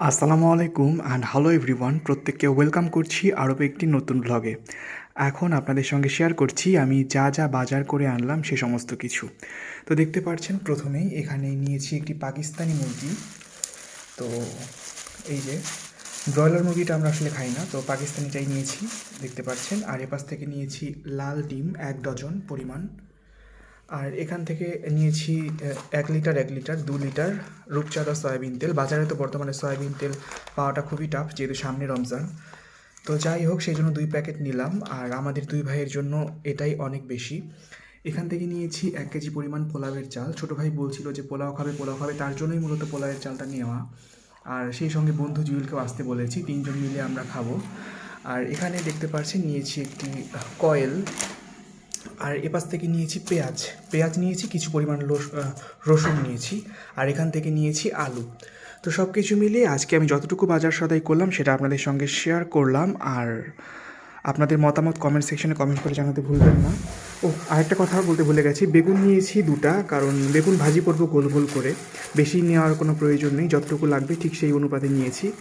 আসসালামু আলাইকুম and hello everyone প্রত্যেককে ওয়েলকাম করছি আরও একটি নতুন ব্লগে এখন আপনাদের সঙ্গে শেয়ার করছি আমি যা যা বাজার করে আনলাম সে সমস্ত কিছু। তো দেখতে পাচ্ছেন, প্রথমেই এখানে নিয়েছি একটি পাকিস্তানি মুরগি। তো এই যে, ব্রয়লার মুরগিটা আমরা আসলে খাই না, তো পাকিস্তানিটাই নিয়েছি, দেখতে পাচ্ছেন। আর এপাশ থেকে নিয়েছি লাল ডিম, এক ডজন পরিমাণ। আর এখান থেকে নিয়েছি এক লিটার এক লিটার, দু লিটার রূপচাঁদা সয়াবিন তেল। বাজারে তো বর্তমানে সয়াবিন তেল পাওয়াটা খুবই টাফ যেহেতু সামনে রমজান। তো যাই হোক, সেই জন্য দুই প্যাকেট নিলাম। আর আমাদের দুই ভাইয়ের জন্য এটাই অনেক বেশি। এখান থেকে নিয়েছি এক কেজি পরিমাণ পোলাওয়ের চাল। ছোটো ভাই বলছিল যে, পোলাও খাবে পোলাও খাবে। তার জন্যই মূলত পোলাওয়ের চালটা নেওয়া। আর সেই সঙ্গে বন্ধু জুয়েলকেও আসতে বলেছি, তিনজন মিলে আমরা খাব। আর এখানে দেখতে পাচ্ছেন, নিয়েছি একটি কয়েল। আর এপাশ থেকে নিয়েছি পেঁয়াজ। পেঁয়াজ নিয়েছি, কিছু পরিমাণ রসুন নিয়েছি আর এখান থেকে নিয়েছি আলু। তো সব কিছু মিলিয়ে আজকে আমি যতটুকু বাজার সদাই করলাম সেটা আপনাদের সঙ্গে শেয়ার করলাম। আর আপনাদের মতামত কমেন্ট সেকশনে কমেন্ট করে জানাতে ভুলবেন না। ও, আরেকটা কথা বলতে ভুলে গেছি। বেগুন নিয়েছি দুটা, কারণ বেগুন ভাজি করব গোল গোল করে। বেশি নেওয়ার কোনো প্রয়োজন নেই, যতটুকু লাগবে ঠিক সেই অনুপাতে নিয়েছি।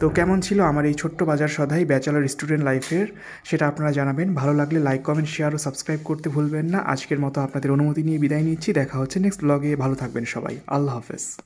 তো কেমন ছিল আমার এই ছোট্ট বাজার সদাই ব্যাচেলার স্টুডেন্ট লাইফের? সেটা আপনারা জানাবেন। ভালো লাগলে লাইক, কমেন্ট, শেয়ার ও সাবস্ক্রাইব করতে ভুলবেন না। আজকের মতো আপনাদের অনুমতি নিয়ে বিদায় নিচ্ছি। দেখা হচ্ছে নেক্সট ব্লগে ভালো থাকবেন সবাই। আল্লাহ হাফেজ।